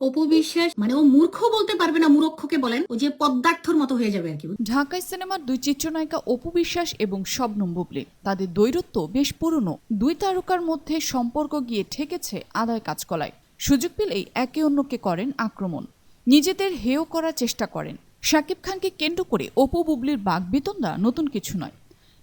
অপু বিশ্বাস মানে ও মূর্খ বলতে পারবে না মূর্খকে বলেন, ও যে পদ্মার্থর মতো হয়ে যাবে আর কি। ঢাকায় সিনেমার দুই চিত্রনায়িকা এবং বুবলি, তাদের দৈরত্ব বেশ পুরনো, দুই তারকার মধ্যে সম্পর্ক গিয়ে ঠেকেছে আদায় কাজকলায় সুযোগ পেলেই একে অন্যকে করেন আক্রমণ। নিজেদের হেয় করার চেষ্টা করেন। শাকিব খানকে কেন্দ্র করে অপু বুবলির বাগবিতণ্ডা নতুন কিছু নয়।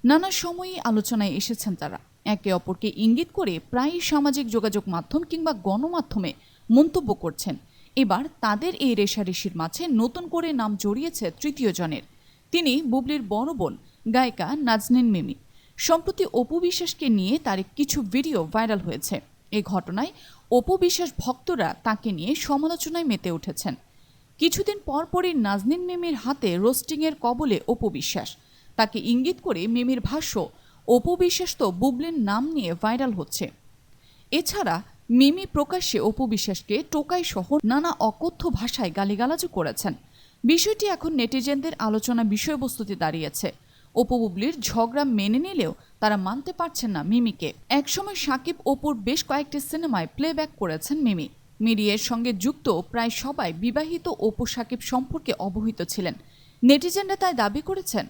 নানা সময়ই আলোচনায় এসেছেন তারা। একে অপরকে ইঙ্গিত করে প্রায়ই সামাজিক যোগাযোগ মাধ্যম কিংবা গণমাধ্যমে মন্তব্য করছেন। এবার তাদের এই রেশারেশির মাঝে নতুন করে নাম জড়িয়েছে তৃতীয় জনের। তিনি বুবলির বড় বোন, গায়িকা নাজনীন মিমি। সম্প্রতি অপু বিশ্বাসকে নিয়ে তার কিছু ভিডিও ভাইরাল হয়েছে। এ ঘটনায় অপু বিশ্বাস ভক্তরা তাকে নিয়ে সমালোচনায় মেতে উঠেছেন। কিছুদিন পরপরই নাজনিন মিমির হাতে রোস্টিংয়ের কবলে অপু বিশ্বাস। তাকে ইঙ্গিত করে মিমির ভাষ্য, অপু বিশ্বাস তো বুবলির নাম নিয়ে ভাইরাল হচ্ছে। এছাড়া মিমি প্রকাশ্যে অপু বিশ্বাসকে টোকাই সহ নানা অকথ্য ভাষায় গালিগালাজও করেছেন। বিষয়টি এখন নেটিজেনদের আলোচনা বিষয়বস্তুতে দাঁড়িয়েছে। অপু বুবলির ঝগড়া মেনে নিলেও তারা মানতে পারছেন না মিমিকে। একসময় সাকিব অপুর বেশ কয়েকটি সিনেমায় প্লেব্যাক করেছেন মিমি। মিডিয়ার সঙ্গে যুক্ত প্রায় সবাই বিবাহিত অপু সাকিব সম্পর্কে অবহিত ছিলেন। নেটিজেনরা তাই দাবি করেছেন,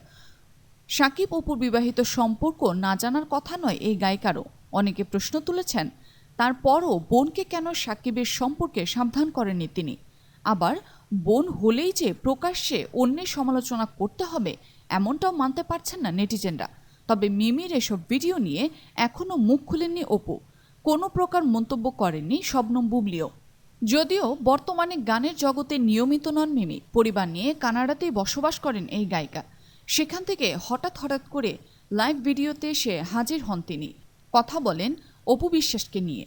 সাকিব অপুর বিবাহিত সম্পর্ক না জানার কথা নয় এই গায়িকারও। অনেকে প্রশ্ন তুলেছেন তারপরও বোনকে কেন সাকিবের সম্পর্কে সাবধান করেননি তিনি? আবার, বোন হলেই যে প্রকাশ্যে অন্যের সমালোচনা করতে হবে, এমনটাও মানতে পারছেন না নেটিজেনরা। তবে মিমির এসব ভিডিও নিয়ে এখনও মুখ খুলেননি অপু। কোনো প্রকার মন্তব্য করেননি শবনম বুবলিও। যদিও বর্তমানে গানের জগতে নিয়মিত নন মিমি। পরিবার নিয়ে কানাডাতেই বসবাস করেন এই গায়িকা। সেখান থেকে হঠাৎ হঠাৎ করে লাইভ ভিডিওতে এসে হাজির হন তিনি। কথা বলেন অপু বিশ্বাসকে নিয়ে।